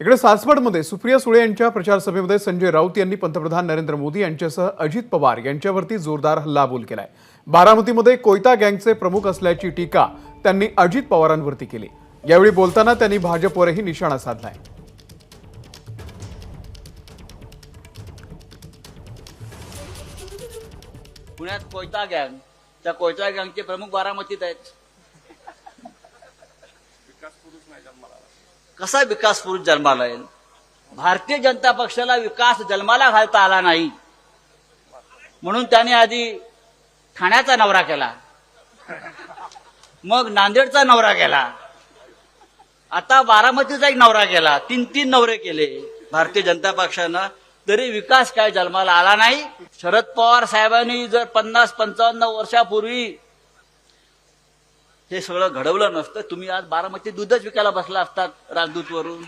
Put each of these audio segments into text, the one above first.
इकडे सासवडमध्ये सुप्रिया सुळे यांच्या प्रचारसभेमध्ये संजय राऊत यांनी पंतप्रधान नरेंद्र मोदी यांच्यासह अजित पवार यांच्यावरती जोरदार हल्लाबोल केलाय. बारामतीमध्ये कोयता गँगचे प्रमुख असल्याची टीका त्यांनी अजित पवारांवरती केली. यावेळी बोलताना त्यांनी भाजपवरही निशाणा साधलाय. पुण्यात कोयता गँग. त्या कोयता गँगचे प्रमुख बारामतीत आहेत. कसा विकास पुरुष जन्माला येईल? भारतीय जनता पक्षाला विकास जन्माला घालता आला नाही. म्हणून त्याने आधी ठाण्याचा नवरा केला. मग नांदेडचा नवरा केला. आता बारामतीचा एक नवरा केला. तीन तीन नवरे केले. भारतीय जनता पक्षानं. तरी विकास काय जन्माला आला नाही? शरद पवार साहेबांनी जर पन्नास पंचावन्न वर्षापूर्वी हे सगळं घडवलं नसतं. तुम्ही आज बारामती दूधच विकायला बसला असतात राजदूतवरून.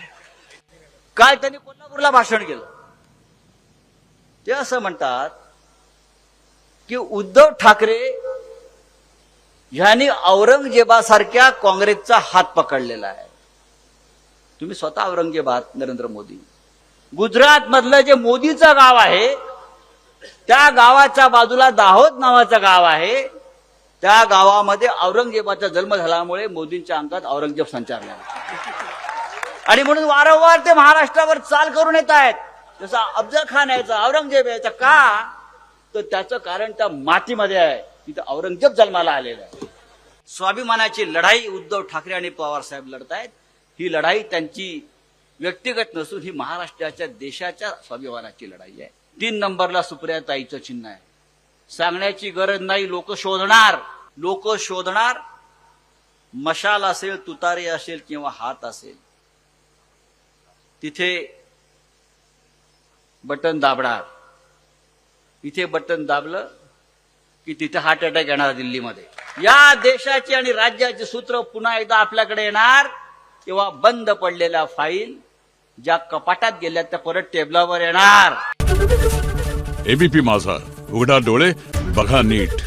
काय त्यांनी कोल्हापूरला भाषण केलं. ते असं म्हणतात की उद्धव ठाकरे ह्यांनी औरंगजेबासारख्या काँग्रेसचा हात पकडलेला आहे. तुम्ही स्वतः औरंगजेबात नरेंद्र मोदी. गुजरात मधलं जे मोदीचं गाव आहे त्या गावाच्या बाजूला दाहोद नावाचं गाव आहे त्या गावामध्ये औरंगजेबाचा जन्म झाल्यामुळे मोदींच्या अंगात औरंगजेब संचारला. आणि म्हणून वारंवार ते महाराष्ट्रावर चाल करून येत आहेत. जसं अफजल खान यायचा औरंगजेब यायचा का? तर त्याचं कारण त्या मातीमध्ये आहे. तिथं औरंगजेब जन्माला आलेला आहे. स्वाभिमानाची लढाई उद्धव ठाकरे आणि पवार साहेब लढतायत. ही लढाई त्यांची व्यक्तिगत नसून ही महाराष्ट्राच्या देशाच्या स्वाभिमानाची लढाई आहे. तीन नंबरला सुप्रिया ताईचं चिन्ह आहे. सांगण्याची गरज नाही लोक शोधणार. लोक शोधणार मशाल असेल तुतारी असेल किंवा हात असेल. तिथे बटन दाबणार. इथे बटन दाबलं की तिथे हार्ट अटॅक येणार दिल्लीमध्ये. या देशाची आणि राज्याची सूत्र पुन्हा एकदा आपल्याकडे येणार तेव्हा बंद पडलेल्या फाईल ज्या कपाटात गेल्या त्या परत टेबलावर येणार. एबीपी माझा. उघडा डोळे बघा नीट.